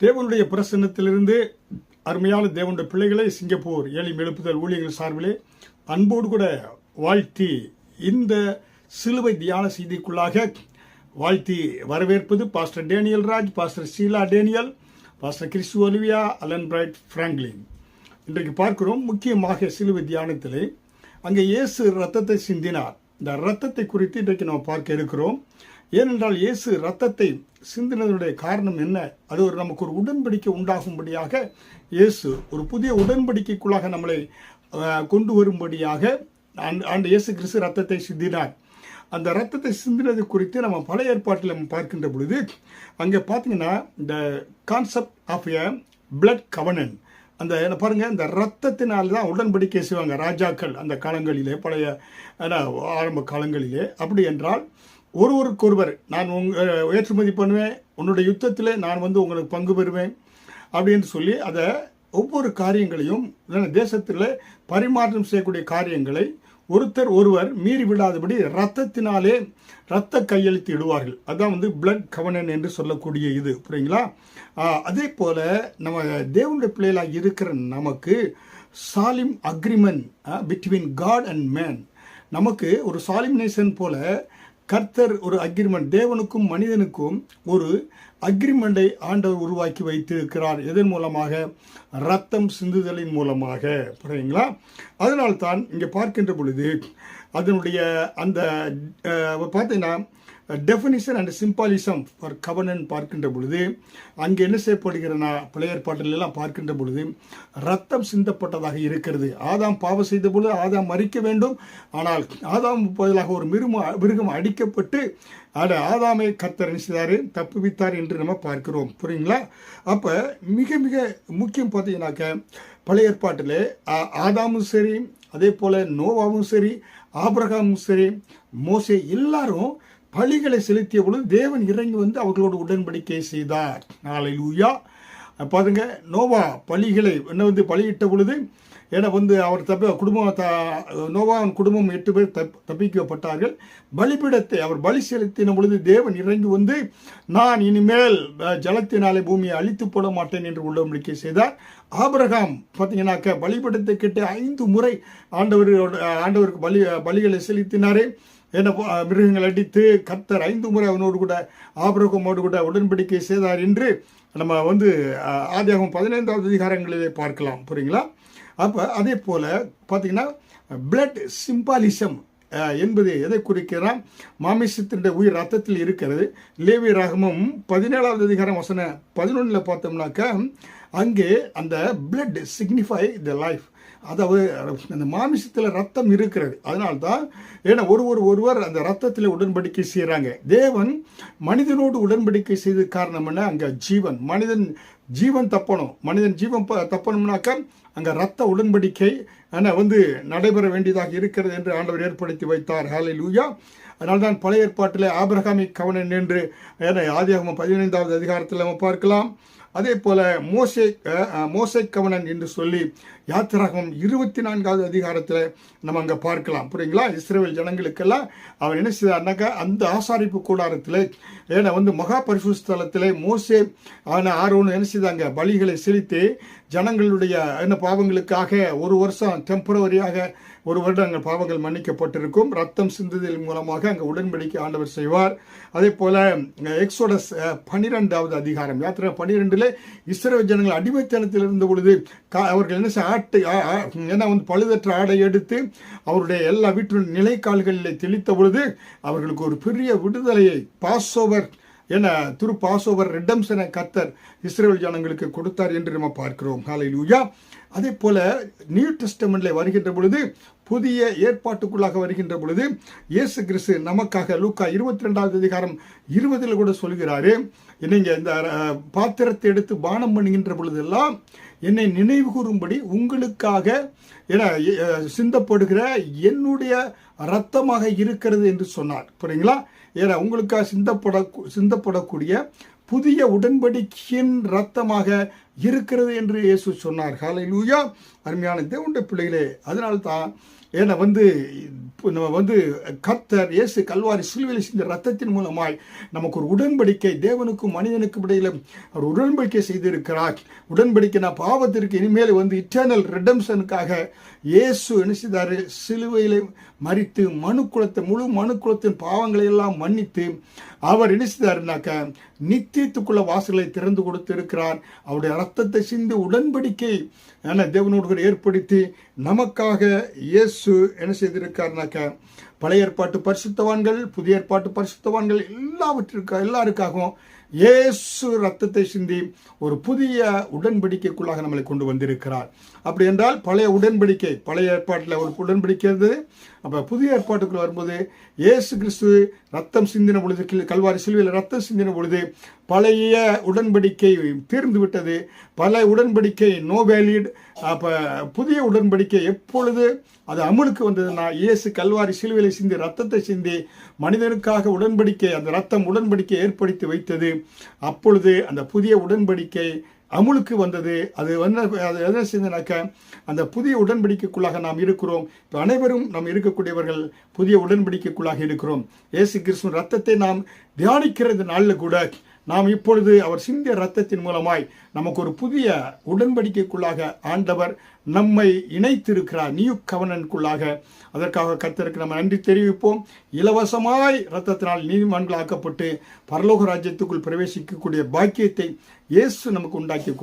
தேவனுடைய பிரசன்னத்திலிருந்து அருமையான தேவனுடைய பிள்ளைகளை சிங்கப்பூர் ஏழை எழுப்புதல் ஊழியர்கள் சார்பிலே அன்போடு கூட வாழ்த்தி இந்த சிலுவை தியான செய்திக்குள்ளாக வாழ்த்தி வரவேற்பது pastor Daniel Raj pastor Sheela Daniel pastor கிறிஸ்து ஒலிவியா அலன் பிரைட் ஃப்ராங்க்லின் இன்றைக்கு பார்க்கிறோம் முக்கியமாக சிலுவை தியானத்திலே அங்கே இயேசு ரத்தத்தை சிந்தினார். இந்த ரத்தத்தை குறித்து இன்றைக்கு நாம் பார்க்க இருக்கிறோம். ஏனென்றால் இயேசு ரத்தத்தை சிந்தினதுடைய காரணம் என்ன? அது ஒரு நமக்கு ஒரு உடன்படிக்கை உண்டாகும்படியாக இயேசு ஒரு புதிய உடன்படிக்கைக்குள்ளாக நம்மளை கொண்டு வரும்படியாக ஆண்டு ஆண்டு இயேசு கிறிஸ்து ரத்தத்தை சிந்தினார். அந்த ரத்தத்தை சிந்தினது குறித்து நம்ம பழைய ஏற்பாட்டில் நம்ம பார்க்கின்ற பொழுது அங்கே பார்த்தீங்கன்னா இந்த concept of a blood covenant அந்த என்ன பாருங்கள் இந்த ரத்தத்தினால் தான் உடன்படிக்கை செய்வாங்க ராஜாக்கள் அந்த காலங்களிலே பழைய ஆரம்ப காலங்களிலே. அப்படி என்றால் ஒருவருக்கொருவர் நான் உங் ஏற்றுமதி பண்ணுவேன். உன்னுடைய யுத்தத்தில் நான் வந்து உங்களுக்கு பங்கு பெறுவேன். அப்படின்னு சொல்லி அதை ஒவ்வொரு காரியங்களையும் தேசத்தில் பரிமாற்றம் செய்யக்கூடிய காரியங்களை ஒருத்தர் ஒருவர் மீறி விடாதபடி ரத்தத்தினாலே ரத்த கையெழுத்து இடுவார்கள். அதுதான் வந்து பிளட் கவனன் என்று சொல்லக்கூடிய இது. புரியுங்களா? அதே போல் நம்ம தேவனுடைய பிள்ளைகளாக இருக்கிற நமக்கு Salim agreement between God and man நமக்கு ஒரு சாலிமினேஷன் போல் கர்த்தர் ஒரு அக்ரிமெண்ட் தேவனுக்கும் மனிதனுக்கும் ஒரு அக்ரிமெண்டை ஆண்டவர் உருவாக்கி வைத்திருக்கிறார். எதன் மூலமாக? ரத்தம் சிந்துதலின் மூலமாக. புரியுங்களா அதனால்தான் இங்கே பார்க்கின்ற பொழுது அதனுடைய அந்த பார்த்தீங்கன்னா டெஃபினிஷன் அண்ட் சிம்பாலிசம் ஃபார் கவர்னன் பார்க்கின்ற பொழுது அங்கே என்ன செய்யப்படுகிறனா பழைய ஏற்பாட்டில் பார்க்கின்ற பொழுது ரத்தம் சிந்தப்பட்டதாக இருக்கிறது. ஆதாம் பாவம் செய்த பொழுது ஆதாம் மறிக்க வேண்டும். ஆனால் ஆதாம் பதிலாக ஒரு மிருகம் மிருகம் அடிக்கப்பட்டு அட ஆதாமை கத்தர் நினைச்சார் செய்தார்? தப்புவித்தார் என்று நம்ம பார்க்கிறோம். புரியுங்களா? அப்போ மிக மிக முக்கியம் பார்த்தீங்கன்னாக்க பழைய ஏற்பாட்டில் ஆ- ஆதாமும் சரி அதே போல் நோவாவும் சரி ஆபிரகாமும் சரி மோசே எல்லாரும் பலிகளை செலுத்திய பொழுது தேவன் இறங்கி வந்து அவர்களோடு உடன்படிக்கை செய்தார். நாளை லூயா பாருங்க நோவா பலிகளை என்ன வந்து பலியிட்ட பொழுது ஏன்னா வந்து அவர் தப்ப குடும்பம் த நோவாவின் குடும்பம் எட்டு பேர் தப் தப்பிக்கப்பட்டார்கள். பலிபீடத்தை அவர் பலி செலுத்தின பொழுது தேவன் இறங்கி வந்து நான் இனிமேல் ஜலத்தினாலே பூமியை அழித்து போட மாட்டேன் என்று உடன்படிக்கை செய்தார். ஆபிரகாம் பார்த்தீங்கன்னாக்க பலிபீடத்தை கிட்ட ஐந்து முறை ஆண்டவரோட ஆண்டவருக்கு பலி பலிகளை செலுத்தினாரே என்ன மிருகங்கள் அடித்து கத்தர் ஐந்து முறை அவனோடு கூட ஆபிரகமோடு கூட உடன்படிக்கை செய்தார் என்று நம்ம வந்து அஹ், பதினைந்தாவது அதிகாரங்களிலே பார்க்கலாம். புரியுங்களா? அப்போ அதே போல் பார்த்தீங்கன்னா பிளட் சிம்பாலிசம் என்பது எதை குறிக்கிறான் மாமிசத்தினுடைய உயிர் ரத்தத்தில் இருக்கிறது. லேவி ராகமும் பதினேழாவது அதிகாரம் வசன பதினொன்றில் பார்த்தோம்னாக்கா அங்கே அந்த பிளட் சிக்னிஃபை த லைஃப் அதாவது அந்த மாமிசத்தில் ரத்தம் இருக்கிறது. அதனால்தான் ஏன்னா ஒருவர் ஒருவர் அந்த ரத்தத்தில் உடன்படிக்கை செய்கிறாங்க தேவன் மனிதனோடு உடன்படிக்கை செய்த காரணம் என்ன? அங்கே ஜீவன். மனிதன் ஜீவன் தப்பணும். மனிதன் ஜீவன் ப- தப்பணும்னாக்கா அங்கே ரத்த உடன்படிக்கை ஆனால் வந்து நடைபெற வேண்டியதாக இருக்கிறது என்று ஆண்டவர் ஏற்படுத்தி வைத்தார். ஹாலை லூயா அதனால் தான் பழைய ஏற்பாட்டில் ஆபிரகாமி கவனன் என்று ஏன்னா ஆதியாகம பதினைந்தாவது அதிகாரத்தில் நம்ம பார்க்கலாம். அதே போல மோசே மோசை கவனன் என்று சொல்லி யாத்திராகம் இருபத்தி நான்காவது அதிகாரத்தில் நம்ம அங்கே பார்க்கலாம். புரியுங்களா? இஸ்ரேல் ஜனங்களுக்கெல்லாம் அவர் என்ன செய்தார்னாக்கா அந்த ஆசாரிப்பு கூடாரத்தில் ஏன்னா வந்து மகா பரிசுஸ்தலத்தில் மோசே ஆன ஆரோன்னு என்ன செய்தாங்க? பலிகளை செலுத்தி ஜனங்களுடைய என்ன பாவங்களுக்காக ஒரு வருஷம் டெம்பரவரியாக ஒரு வருடங்கள் பாவங்கள் மன்னிக்கப்பட்டிருக்கும். ரத்தம் சிந்துதல் மூலமாக அங்கே உடன்படிக்கை ஆண்டவர் செய்வார். அதே போல எக்ஸோடஸ் பன்னிரெண்டாவது அதிகாரம் யாத்திரை பன்னிரெண்டு பன்னிரெண்டில் இஸ்ரோ ஜனங்கள் அடிமைத்தனத்தில் இருந்த பொழுது கா- அவர்கள் என்ன ஆட்டை ஏன்னா வந்து பழுதற்ற ஆடை எடுத்து அவருடைய எல்லா வீட்டின் நிலைக்கால்களில் தெளித்த பொழுது அவர்களுக்கு ஒரு பெரிய விடுதலையை பாஸ் ஓவர் என திரு பாசோவர் ரெட்டம்சன கத்தர் இஸ்ரேல் ஜனங்களுக்கு கொடுத்தார் என்று நம்ம பார்க்கிறோம். ஹாலை லூயா அதே போல நியூ டெஸ்டமெண்ட்ல வருகின்ற பொழுது புதிய ஏற்பாட்டுக்குள்ளாக வருகின்ற பொழுது இயேசு கிறிஸ்து நமக்காக லூக்கா இருபத்தி ரெண்டாவது அதிகாரம் இருபதில் கூட சொல்கிறாரு நீங்க இந்த பாத்திரத்தை எடுத்து பானம் பண்ணுகின்ற பொழுதெல்லாம் என்னை நினைவு கூறும்படி உங்களுக்காக என சிந்தப்படுகிற என்னுடைய ரத்தமாக இருக்கிறது என்று சொன்னார். புரியுங்களா? ஏன்னா உங்களுக்காக சிந்தப்பட சிந்தப்படக்கூடிய புதிய உடன்படிக்கையின் ரத்தமாக இருக்கிறது என்று இயேசு சொன்னார். ஹalleluya அருமையான தேவனுடைய பிள்ளைகளே அதனால்தான் ஏன்னா வந்து நம்ம வந்து கர்த்தர் இயேசு கல்வாரி சிலுவையில் செஞ்ச ரத்தத்தின் மூலமாய் நமக்கு ஒரு உடன்படிக்கை தேவனுக்கும் மனிதனுக்கும் இடையில ஒரு உடன்படிக்கை செய்திருக்கிறார். உடன்படிக்கை நான் பாவத்திற்கு இனிமேல் வந்து இட்டர்னல் ரிடம்ஷனுக்காக இயேசு என்ன செய்தாரு? சிலுவையிலே மறித்து மனு குலத்தை முழு மனு குலத்தின் பாவங்களை எல்லாம் மன்னித்து அவர் என்ன செய்தாருனாக்க நித்தியத்துக்குள்ள வாசலை திறந்து கொடுத்து இருக்கிறார் அவருடைய ரத்தத்தை சிந்து உடன்படிக்கை என தேவனோடு ஏற்படுத்தி நமக்காக இயேசு என்ன செய்திருக்காருனாக்க பழைய ஏற்பாட்டு பரிசுத்தவான்கள் புதிய ஏற்பாட்டு பரிசுத்தவான்கள் எல்லாவற்றிற்காக எல்லாருக்காகவும் இயேசு ரத்தத்தை சிந்தி ஒரு புதிய உடன்படிக்கைக்குள்ளாக நம்மளை கொண்டு வந்திருக்கிறார். அப்படி என்றால் பழைய உடன்படிக்கை பழைய ஏற்பாட்டில் ஒரு உடன்படிக்கை இருந்தது அப்போ புதிய ஏற்பாட்டுக்குள்ள வரும்போது இயேசு கிறிஸ்து ரத்தம் சிந்தின பொழுது கில்- கல்வாரி சிலுவையில் ரத்தம் சிந்தின பொழுது பழைய உடன்படிக்கை தீர்ந்து விட்டது. பல உடன்படிக்கை நோ வேலிட் அப்போ புதிய உடன்படிக்கை எப்பொழுது அது அமலுக்கு வந்ததுன்னா இயேசு கல்வாரி சிலுவையில் சிந்தி ரத்தத்தை சிந்தி மனிதனுக்காக உடன்படிக்கை அந்த ரத்தம் உடன்படிக்கை ஏற்படுத்தி வைத்தது. அப்பொழுது அந்த புதிய உடன்படிக்கை அமுலுக்கு வந்தது. அது வந்து அது என்ன செய்தனாக்க அந்த புதிய உடன்படிக்கைக்குள்ளாக நாம் இருக்கிறோம். இப்போ அனைவரும் நாம் இருக்கக்கூடியவர்கள் புதிய உடன்படிக்கைக்குள்ளாக இருக்கிறோம். இயேசு கிறிஸ்துவின் ரத்தத்தை நாம் தியானிக்கிற இந்த நாளில் கூட நாம் இப்பொழுது அவர் சிந்திய ரத்தத்தின் மூலமாய் நமக்கு ஒரு புதிய உடன்படிக்கைக்குள்ளாக ஆண்டவர் நம்மை இணைத்திருக்கிறார். நியூ கவனனுக்குள்ளாக அதற்காக கர்த்தருக்கு நம்ம நன்றி தெரிவிப்போம். இலவசமாய் ரத்தத்தினால் நீதிமன்றங்களாக்கப்பட்டு பரலோக ராஜ்யத்துக்குள் பிரவேசிக்கக்கூடிய பாக்கியத்தை இயேசு நமக்கு உண்டாக்கி